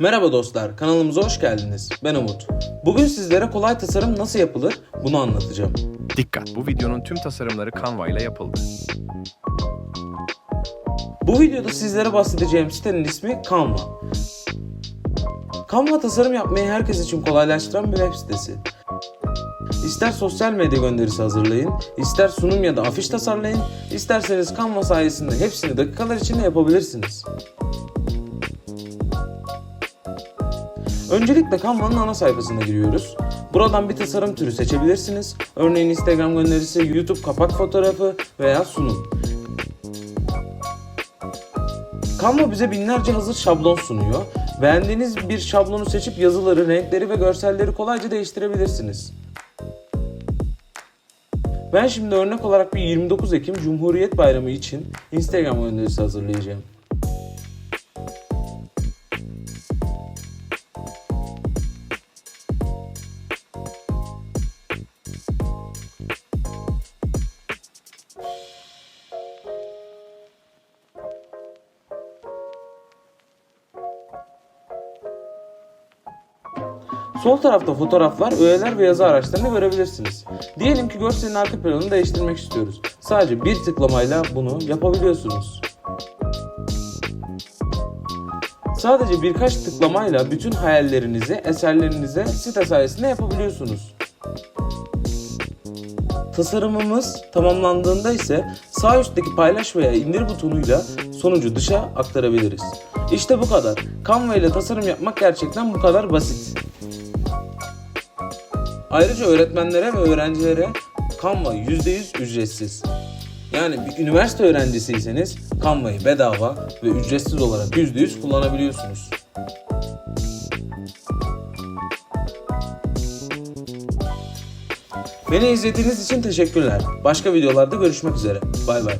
Merhaba dostlar, kanalımıza hoş geldiniz. Ben Umut. Bugün sizlere kolay tasarım nasıl yapılır bunu anlatacağım. Dikkat! Bu videonun tüm tasarımları Canva ile yapıldı. Bu videoda sizlere bahsedeceğim sitenin ismi Canva. Canva tasarım yapmayı herkes için kolaylaştıran bir web sitesi. İster sosyal medya gönderisi hazırlayın, ister sunum ya da afiş tasarlayın, isterseniz Canva sayesinde hepsini dakikalar içinde yapabilirsiniz. Öncelikle Canva'nın ana sayfasına giriyoruz. Buradan bir tasarım türü seçebilirsiniz. Örneğin Instagram gönderisi, YouTube kapak fotoğrafı veya sunum. Canva bize binlerce hazır şablon sunuyor. Beğendiğiniz bir şablonu seçip yazıları, renkleri ve görselleri kolayca değiştirebilirsiniz. Ben şimdi örnek olarak bir 29 Ekim Cumhuriyet Bayramı için Instagram gönderisi hazırlayacağım. Sol tarafta fotoğraflar, öğeler ve yazı araçlarını görebilirsiniz. Diyelim ki görselin arka planını değiştirmek istiyoruz. Sadece bir tıklamayla bunu yapabiliyorsunuz. Sadece birkaç tıklamayla bütün hayallerinizi, eserlerinize site sayesinde yapabiliyorsunuz. Tasarımımız tamamlandığında ise sağ üstteki paylaş veya indir butonuyla sonucu dışa aktarabiliriz. İşte bu kadar. Canva ile tasarım yapmak gerçekten bu kadar basit. Ayrıca öğretmenlere ve öğrencilere Canva %100 ücretsiz. Yani bir üniversite öğrencisiyseniz Canva'yı bedava ve ücretsiz olarak %100 kullanabiliyorsunuz. Beni izlediğiniz için teşekkürler. Başka videolarda görüşmek üzere. Bay bay.